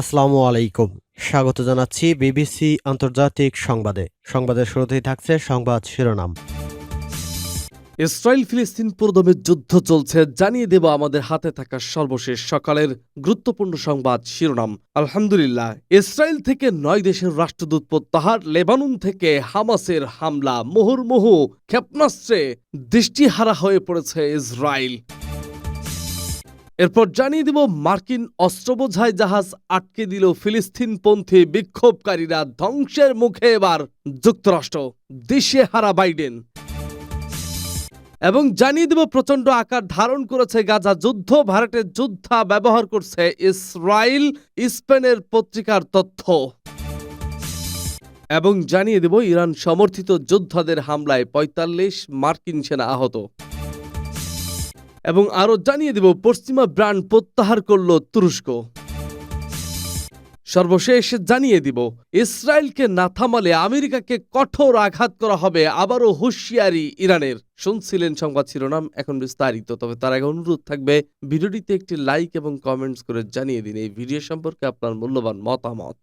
আসসালামু আলাইকুম। স্বাগত জানাচ্ছি বিবিসি আন্তর্জাতিক সংবাদে। সংবাদের শুরুতেই থাকছে সংবাদ শিরোনাম। ইসরায়েল ফিলিস্তিন পুরোদমে যুদ্ধ চলছে, জানিয়ে দেব আমাদের হাতে থাকা সর্বশেষ সকালের গুরুত্বপূর্ণ সংবাদ শিরোনাম। আলহামদুলিল্লাহ, ইসরায়েল থেকে নয় দেশের রাষ্ট্রদূত প্রত্যাহার, লেবানন থেকে হামাসের হামলা, মুহুর্মুহু, ক্ষেপণাস্ত্রে দৃষ্টিহারা হয়ে পড়েছে ইসরায়েল। এরপর জানিয়ে দিব, মার্কিন অস্ত্রবোঝাই জাহাজ আটকে দিল ফিলিস্তিনপন্থী বিক্ষোভকারীরা ধ্বংসের মুখে এবার যুক্তরাষ্ট্র, দেশে হারা বাইডেন। এবং জানিয়ে দেব, প্রচণ্ড আকার ধারণ করেছে গাজা যুদ্ধ, ভারতের যুদ্ধা ব্যবহার করছে ইসরায়েল, স্পেনের পত্রিকার তথ্য। এবং জানিয়ে দেব, ইরান সমর্থিত যোদ্ধাদের হামলায় পঁয়তাল্লিশ মার্কিন সেনা আহত। এবং আরও জানিয়ে দেব, পশ্চিমা ব্র্যান্ড প্রত্যাহার করল তুরস্ক। সর্বশেষ জানিয়ে দিব, ইসরায়েলকে না থামালে আমেরিকাকে কঠোর আঘাত করা হবে আবারও হুঁশিয়ারি ইরানের। শুনছিলেন সংবাদ শিরোনাম, এখন বিস্তারিত, তবে তার আগে অনুরোধ থাকবে, ভিডিওটিতে একটি লাইক এবং কমেন্টস করে জানিয়ে দিন এই ভিডিও সম্পর্কে আপনার মূল্যবান মতামত।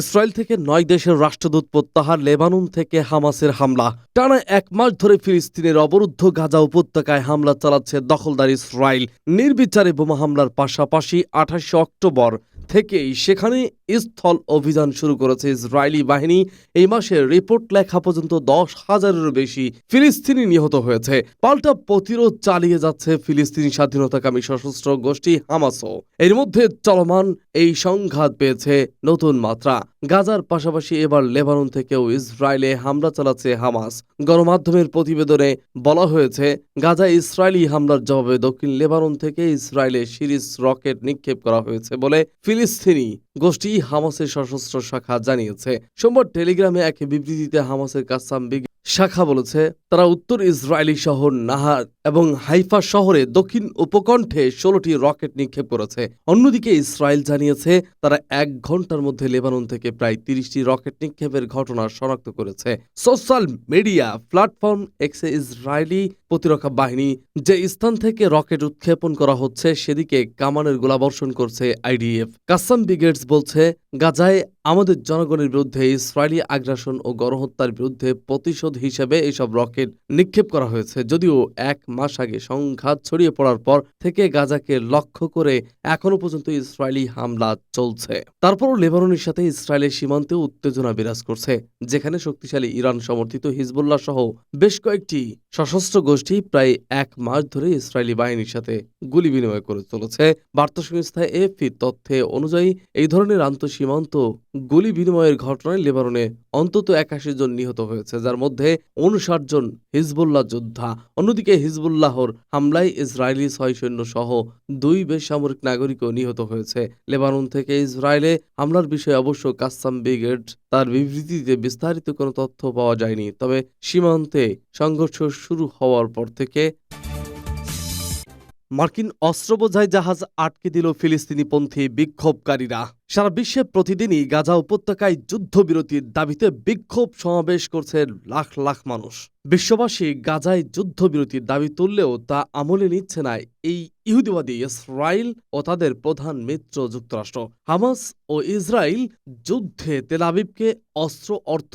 ইসরায়েল থেকে নয় দেশের রাষ্ট্রদূত প্রত্যাহার লেবানন থেকে হামাসের হামলা। টানা এক মাস ধরে ফিলিস্তিনের অবরুদ্ধ গাজা উপত্যকায় হামলা চালাচ্ছে দখলদার ইসরায়েল। নির্বিচারে বোমা হামলার পাশাপাশি আঠাশে অক্টোবর থেকেই সেখানে স্থল অভিযান শুরু করেছে ইসরায়েলি বাহিনী। এই মাসে রিপোর্ট লেখা পর্যন্ত দশ হাজারেরও বেশি ফিলিস্তিনি নিহত হয়েছে। পাল্টা প্রতিরোধ চালিয়ে যাচ্ছে ফিলিস্তিনি স্বাধীনতাকামী সশস্ত্র গোষ্ঠী হামাসও। এর মধ্যে চলমান এই সংঘাত পেয়েছে নতুন মাত্রা। গাজার পাশাপাশি এবার লেবানন থেকেও ইসরায়েলে হামলা চালাচ্ছে হামাস। গণমাধ্যমের প্রতিবেদনে বলা হয়েছে, গাজা ইসরায়েলি হামলার জবাবে দক্ষিণ লেবানন থেকে ইসরায়েলে সিরিজ রকেট নিক্ষেপ করা হয়েছে বলে ফিলিস্তিনি গোষ্ঠী হামাসের সশস্ত্র শাখা জানিয়েছে। সোমবার টেলিগ্রামে এক বিবৃতিতে হামাসের কাসাম শাখা বলেছে, তারা উত্তর ইসরায়েলি শহর নাহার এবং হাইফা শহরে দক্ষিণ উপকণ্ঠে ষোলোটি রকেট নিক্ষেপ করেছে। অন্যদিকে ইসরায়েল জানিয়েছে, তারা এক ঘণ্টার মধ্যে লেবানন থেকে প্রায় তিরিশটি রকেট নিক্ষেপের ঘটনা শনাক্ত করেছে। সোশ্যাল মিডিয়া প্ল্যাটফর্ম এক্সে ইসরায়েলি প্রতিরক্ষা বাহিনী যে স্থান থেকে রকেট উৎক্ষেপণ করা হচ্ছে, সেদিকে কামানের গোলাবর্ষণ করছে আইডিএফ। কাসাম ব্রিগেডস বলছে, গাজায় আমাদের জনগণের বিরুদ্ধে ইসরায়েলি আগ্রাসন ও গণহত্যার বিরুদ্ধে প্রতিশোধ হিসেবে এসব রকেট নিক্ষেপ করা হয়েছে। যদিও এক মাস আগে সংঘাত ছড়িয়ে পড়ার পর থেকে গাজাকে লক্ষ্য করে এখনও পর্যন্ত ইসরায়েলি হামলা চলছে। তারপরও লেবাননের সাথে ইসরায়েলের সীমান্তে উত্তেজনা বিরাজ করছে, যেখানে শক্তিশালী ইরান সমর্থিত হিজবুল্লাহ সহ বেশ কয়েকটি সশস্ত্র গোষ্ঠী প্রায় এক মাস ধরে ইসরায়েলি বাহিনীর সাথে গুলি বিনিময় করে চলেছে। বার্তা সংস্থা এফপির তথ্যে অনুযায়ী, এই ধরনের আন্তঃসীমান্ত গুলি বিনিময়ের ঘটনায় লেবাননে অন্তত একাশি জন নিহত হয়েছে, যার মধ্যে উনষাট জন হিজবুল্লাহ যোদ্ধা। অন্যদিকে হিজবুল্লাহর হামলায় ইসরায়েলি ছয় সৈন্য সহ দুই বেসামরিক নাগরিকও নিহত হয়েছে। লেবানন থেকে ইসরায়েলে হামলার বিষয়ে অবশ্য কাসাম ব্রিগেড তার বিবৃতিতে বিস্তারিত কোনো তথ্য পাওয়া যায়নি। তবে সীমান্তে সংঘর্ষ শুরু হওয়ার পর থেকে মার্কিন অস্ত্রবোঝাই জাহাজ আটকে দিল ফিলিস্তিনিপন্থী বিক্ষোভকারীরা। সারা বিশ্বে প্রতিদিনই গাজা উপত্যকায় যুদ্ধবিরতির দাবিতে বিক্ষোভ সমাবেশ করছে লাখ লাখ মানুষ। বিশ্ববাসী গাজায় যুদ্ধবিরতির দাবি তুললেও তা আমলে নিচ্ছে না এই ইহুদিবাদী ইসরায়েল ও তাদের প্রধান মিত্র যুক্তরাষ্ট্র। হামাস ও ইসরায়েল যুদ্ধে তেলাবিবকে অস্ত্র, অর্থ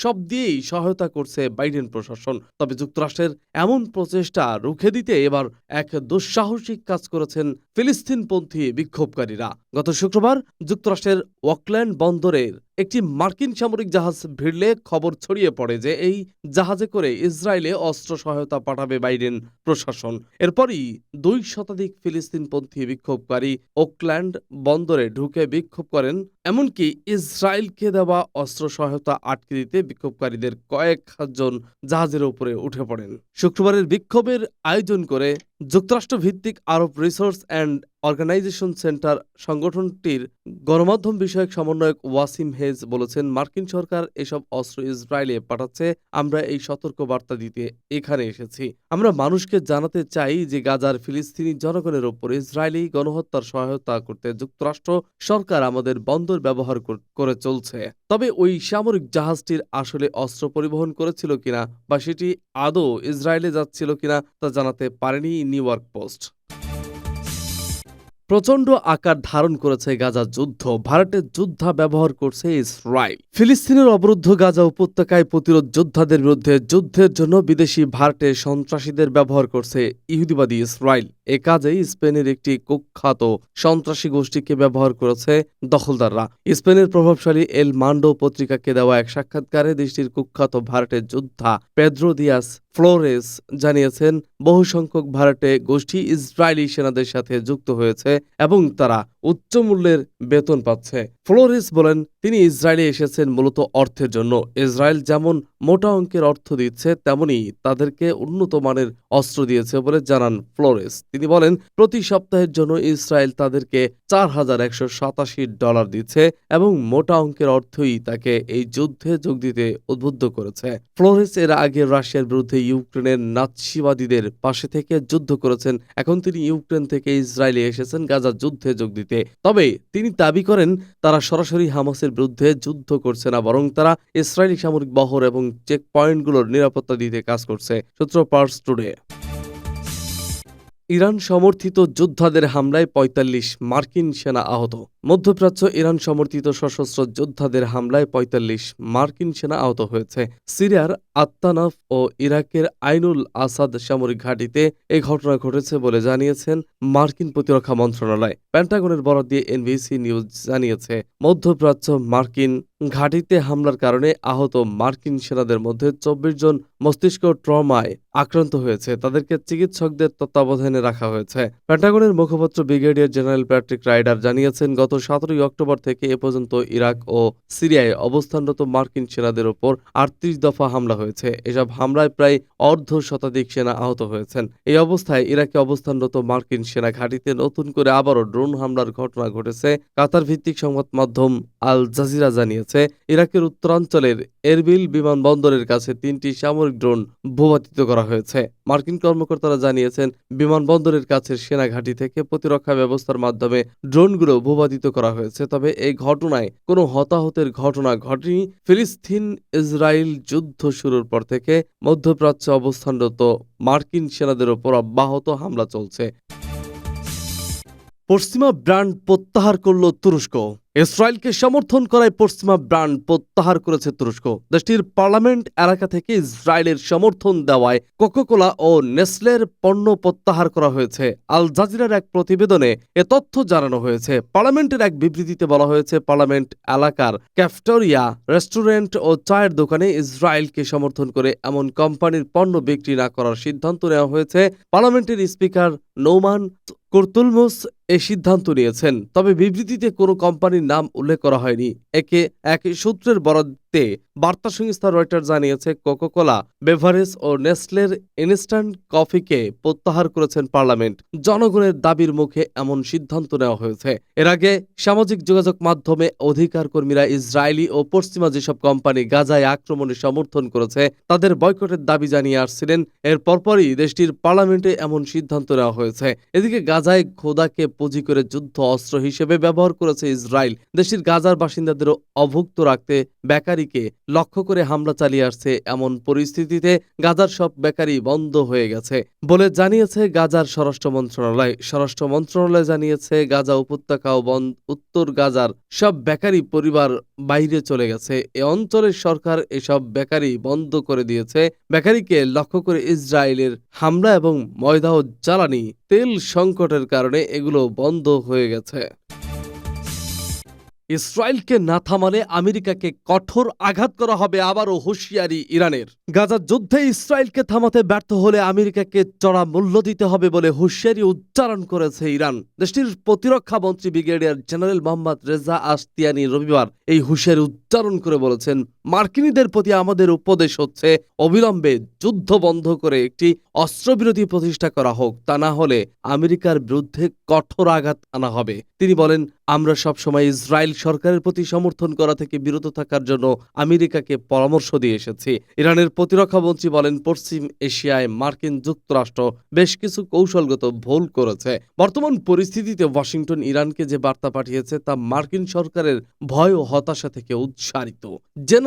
সব দিয়েই সহায়তা করছে বাইডেন প্রশাসন। তবে যুক্তরাষ্ট্রের এমন প্রচেষ্টা রুখে দিতে এবার এক দুঃসাহসিক কাজ করেছেন ফিলিস্তিনপন্থী বিক্ষোভকারীরা গত শুক্রবার যুক্তরাষ্ট্রের ওয়াকল্যান্ড বন্দরের একটি মার্কিন সামরিক জাহাজ ভিড়লে খবর ছড়িয়ে পড়ে যে এই জাহাজে করে ইসরায়েলে অস্ত্র সহায়তা পাঠাবে বাইডেন প্রশাসন। এরপরই দুই শতাধিক ফিলিস্তিনপন্থী বিক্ষোভকারী ওকল্যান্ড বন্দরে ঢুকে বিক্ষোভ করেন, এমনকি ইসরায়েলকে দেওয়া অস্ত্র সহায়তা আটকে দিতে বিক্ষোভকারীদের কয়েক জন জাহাজের উপরে উঠে পড়েন। শুক্রবারের বিক্ষোভের আয়োজন করে যুক্তরাষ্ট্র ভিত্তিক Arab resource and organisation centre সংগঠনটির গণমাধ্যম বিষয়ক সমন্বয়ক ওয়াসিম হেজ বলেছেন, মার্কিন সরকার এসব অস্ত্র ইসরায়েলে পাঠাচ্ছে, আমরা এই সতর্ক বার্তা দিতে এখানে এসেছি। আমরা মানুষকে জানাতে চাই যে গাজার ফিলিস্তিনি জনগণের ওপর ইসরায়েলি গণহত্যার সহায়তা করতে যুক্তরাষ্ট্র সরকার আমাদের বন্দর ব্যবহার করে চলছে। তবে ওই সামরিক জাহাজটির আসলে অস্ত্র পরিবহন করেছিল কিনা বা সেটি আদৌ ইসরায়েলে যাচ্ছিল কিনা তা জানাতে পারেনি নিউ ইয়র্ক পোস্ট। প্রচণ্ড আকার ধারণ করেছে গাজা যুদ্ধ। ভারতের যুদ্ধা ব্যবহার করছে ইসরায়েল। ফিলিস্তিনের অবরুদ্ধ গাজা উপত্যকায় প্রতিরোধ যোদ্ধাদের বিরুদ্ধে যুদ্ধের জন্য বিদেশি ভারতের সন্ত্রাসীদের ব্যবহার করছে ইহুদিবাদী ইসরায়েল। এ কাজেই স্পেনের একটি কুখ্যাত সন্ত্রাসী গোষ্ঠীকে ব্যবহার করেছে দখলদাররা। স্পেনের প্রভাবশালী এল মান্ডো পত্রিকাকে দেওয়া এক সাক্ষাৎকারে দেশটির কুখ্যাত ভারতের যোদ্ধা পেদ্রো দিয়াস ফ্লোরেস জানিয়েছেন বহু সংখ্যক ভাড়াটে গোষ্ঠী ইসরায়েলি সেনাদের সাথে যুক্ত হয়েছে এবং তারা উচ্চ মূল্যের বেতন পাচ্ছে। ফ্লোরেস বলেন, তিনি ইসরায়েলে এসেছেন মূলত অর্থের জন্য। ইসরায়েল যেমন মোটা অঙ্কের অর্থ দিচ্ছে, তেমনি তাদেরকে উন্নত মানের অস্ত্র দিয়েছে বলে জানান ফ্লোরেস। তিনি বলেন, প্রতি সপ্তাহের জন্য ইসরায়েল তাদেরকে চার হাজার একশো সাতাশি ডলার দিচ্ছে এবং মোটা অঙ্কের অর্থই তাকে এই যুদ্ধে যোগ দিতে উদ্বুদ্ধ করেছে। ফ্লোরেস এর আগে রাশিয়ার বিরুদ্ধে ইউক্রেনের নাৎসিবাদীদের পাশে থেকে যুদ্ধ করেছেন। এখন তিনি ইউক্রেন থেকে ইসরায়েলে এসেছেন, গাজা যুদ্ধে যোগ দিতে। তবে তিনি দাবি করেন, তারা সরাসরি হামাসের বিরুদ্ধে যুদ্ধ করছে না, বরং তারা ইসরায়েলি সামরিক বহর এবং চেক পয়েন্টগুলোর নিরাপত্তা দিতে কাজ করছে, সূত্র পার্স টুডে ইরান সমর্থিত যোদ্ধাদের হামলায় ৪৫ মার্কিন সেনা আহত। মধ্যপ্রাচ্য ইরান সমর্থিত সশস্ত্র যোদ্ধাদের হামলায় ৪৫ মার্কিন সেনা আহত হয়েছে। সিরিয়ার আত্তানাফ ও ইরাকের আইনুল আসাদ সামরিক ঘাঁটিতে এই ঘটনা ঘটেছে বলে জানিয়েছেন মার্কিন প্রতিরক্ষা মন্ত্রণালয়। প্যান্টাগনের বরাদ দিয়ে এনবিসি নিউজ জানিয়েছে, মধ্যপ্রাচ্য মার্কিন ঘাঁটিতে হামলার কারণে আহত মার্কিন সেনাদের মধ্যে চব্বিশ জন মস্তিষ্ক ট্রমায় আক্রান্ত হয়েছে। তাদেরকে চিকিৎসকদের তত্ত্বাবধানে রাখা হয়েছে। প্যান্টাগনের মুখপাত্র ব্রিগেডিয়ার জেনারেল প্যাট্রিক রাইডার জানিয়েছেন, গত সতেরোই অক্টোবর থেকে এ পর্যন্ত ইরাক ও সিরিয়ায় অবস্থানরত মার্কিন সেনাদের ওপর আটত্রিশ দফা হামলা হয়েছে। এসব হামলায় প্রায় অর্ধ শতাধিক সেনা আহত হয়েছেন। এই অবস্থায় ইরাকে অবস্থানরত মার্কিন সেনা ঘাঁটিতে নতুন করে আবারও ড্রোন হামলার ঘটনা ঘটেছে কাতার ভিত্তিক সংবাদ মাধ্যম আল জাজিরা জানিয়েছে। ইরাকের উত্তরাঞ্চলের এরবিল বিমানবন্দরের কাছে তিনটি সামরিক ড্রোন ভূপাতিত করা হয়েছে। মার্কিন কর্মকর্তারা জানিয়েছেন, বিমানবন্দরের কাছের সেনা ঘাঁটি থেকে প্রতিরক্ষা ব্যবস্থার মাধ্যমে ড্রোনগুলো ভূপাতিত করা হয়েছে। তবে এই ঘটনায় কোনো হতাহতের ঘটনা ঘটেনি। ফিলিস্তিন ইসরায়েল যুদ্ধ শুরুর পর থেকে মধ্যপ্রাচ্যে অবস্থানরত মার্কিন সেনাদের ওপর অব্যাহত হামলা চলছে। পশ্চিমা ব্র্যান্ড প্রত্যাহার করল তুরস্ক। ইসরায়েলকে সমর্থন করায় পশ্চিমা ব্র্যান্ড প্রত্যাহার করেছে তুরস্ক। দেশটির পার্লামেন্ট এলাকা থেকে ইসরায়েলের সমর্থন দেওয়ায় কোকোকোলা ও নেসলের পণ্য প্রত্যাহার করা হয়েছে। আল জাজিরার এক প্রতিবেদনে এ তথ্য জানানো হয়েছে। পার্লামেন্টের এক বিবৃতিতে বলা হয়েছে, পার্লামেন্ট এলাকার ক্যাফটোরিয়া রেস্টুরেন্ট ও চায়ের দোকানে ইসরায়েলকে সমর্থন করে এমন কোম্পানির পণ্য বিক্রি না করার সিদ্ধান্ত নেওয়া হয়েছে। পার্লামেন্টের স্পিকার নৌমান কর্তুলমুস এ সিদ্ধান্ত নিয়েছেন। তবে বিবৃতিতে কোনো কোম্পানির নাম উল্লেখ করা হয়নি। একে এক সূত্রের বরাদ্দে বার্তা সংস্থা রয়টার জানিয়েছে, কোকোকোলা, বেভারেজ ও নেসলের ইনস্ট্যান্ট কফিকে প্রত্যাহার করেছেন পার্লামেন্ট। জনগণের দাবির মুখে এমন সিদ্ধান্ত নেওয়া হয়েছে। এর আগে সামাজিক যোগাযোগ মাধ্যমে অধিকার কর্মীরা ইসরায়েলি ও পশ্চিমা যেসব কোম্পানি গাজায় আক্রমণে সমর্থন করেছে, তাদের বয়কটের দাবি জানিয়ে আসছিলেন। এর পরপরই দেশটির পার্লামেন্টে এমন সিদ্ধান্ত নেওয়া হয়েছে। এদিকে গাজায় খোদাকে পুঁজি করে যুদ্ধ অস্ত্র হিসেবে ব্যবহার করেছে ইসরায়েল। দেশটির গাজার বাসিন্দাদের অভুক্ত রাখতে বেকারিকে লক্ষ্য করে হামলা চালিয়ে আসছে এমন পরিস্থিতিতে গাজার সব বেকারি বন্ধ হয়ে গেছে বলে জানিয়েছে গাজার স্বরাষ্ট্র মন্ত্রণালয়। স্বরাষ্ট্র মন্ত্রণালয় জানিয়েছে গাজা উপত্যকা ও উত্তর গাজার সব বেকারি পরিবার বাইরে চলে গেছে। এ অঞ্চলের সরকার এসব বেকারি বন্ধ করে দিয়েছে। বেকারিকে লক্ষ্য করে ইসরায়েলের হামলা এবং ময়দা ও জ্বালানি, তেল সংকটের কারণে এগুলো বন্ধ হয়ে গেছে। ইসরায়েলকে না থামালে আমেরিকাকে কঠোর আঘাত করা হবে আবারও হুঁশিয়ারি ইরানের। গাজার যুদ্ধে ইসরায়েলকে থামাতে ব্যর্থ হলে আমেরিকাকে চড়া মূল্য দিতে হবে বলে হুঁশিয়ারি উচ্চারণ করেছে ইরান। দেশটির প্রতিরক্ষা মন্ত্রী brigadier general Mohammad Reza Ashtiani রবিবার এই হুঁশিয়ারি উচ্চারণ করে বলেছেন মার্কিনীদের প্রতি আমাদের উপদেশ হচ্ছে অবিলম্বে যুদ্ধ বন্ধ করে একটি অস্ত্রবিরতি প্রতিষ্ঠা করা হোক। তা না হলে আমেরিকার বিরুদ্ধে কঠোর আঘাত আনা হবে। তিনি বলেন, আমরা সবসময় ইসরায়েল সরকারের প্রতি সমর্থন করা থেকে বিরত থাকার জন্য আমেরিকাকে পরামর্শ দিয়ে এসেছি। ইরানের প্রতিরক্ষা মন্ত্রী বলেন, পশ্চিম এশিয়ায় মার্কিন যুক্তরাষ্ট্র বেশ কিছু কৌশলগত ভুল করেছে। বর্তমান পরিস্থিতিতে ওয়াশিংটন ইরানকে যে বার্তা পাঠিয়েছে তা মার্কিন সরকারের ভয় ও হতাশা থেকে উৎসারিত।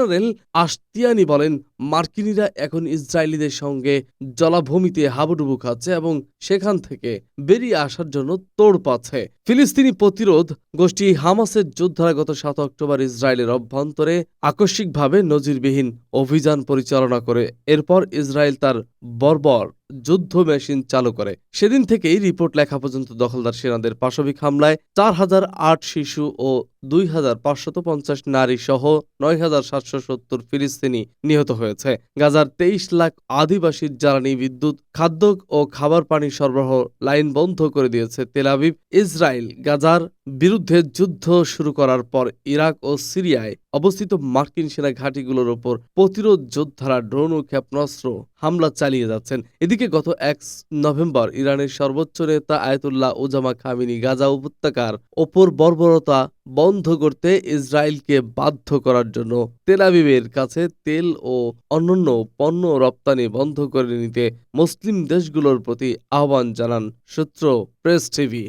জেনারেল আস্তিয়ানি বলেন, মার্কিনিরা এখন ইসরায়েলিদের সঙ্গে জলাভূমিতে হাবুডুবু খাচ্ছে এবং সেখান থেকে বেরিয়ে আসার জন্য তোড় পাচ্ছে। ফিলিস্তিনি প্রতিরোধ গোষ্ঠী হামাসের যোদ্ধারা গত সাত অক্টোবর ইসরায়েলের অভ্যন্তরে আকস্মিকভাবে নজিরবিহীন অভিযান পরিচালনা করে। এরপর ইসরায়েল তার বর্বর যুদ্ধ মেশিন চালু করে। সেদিন থেকেই রিপোর্ট লেখা পর্যন্ত দখলদার সেনাদের পাশবিক হামলায় চার হাজার আট শিশু ও দুই হাজার পাঁচশত পঞ্চাশ নারী সহ নয় হাজার সাতশো সত্তর ফিলিস্তিনি নিহত হয়েছে। গাজার তেইশ লাখ আদিবাসীর জ্বালানি বিদ্যুৎ, খাদ্য ও খাবার পানি সরবরাহ লাইন বন্ধ করে দিয়েছে তেলাবিব ইসরায়েল গাজার বিরুদ্ধে যুদ্ধ শুরু করার পর ইরাক ও সিরিয়ায় অবস্থিত মার্কিন সেনা ঘাঁটিগুলোর ওপর প্রতিরোধ যোদ্ধারা ড্রোন ও ক্ষেপণাস্ত্র হামলা চালিয়ে যাচ্ছেন। এদিকে গত এক নভেম্বর ইরানের সর্বোচ্চ নেতা আয়তুল্লাহ ওজামা খামিনি গাজা উপত্যকার ওপর বর্বরতা বন্ধ করতে ইসরায়েলকে বাধ্য করার জন্য তেলাবিবের কাছে তেল ও অন্যান্য পণ্য রপ্তানি বন্ধ করে নিতে মুসলিম দেশগুলোর প্রতি আহ্বান জানান সূত্র প্রেস টিভি।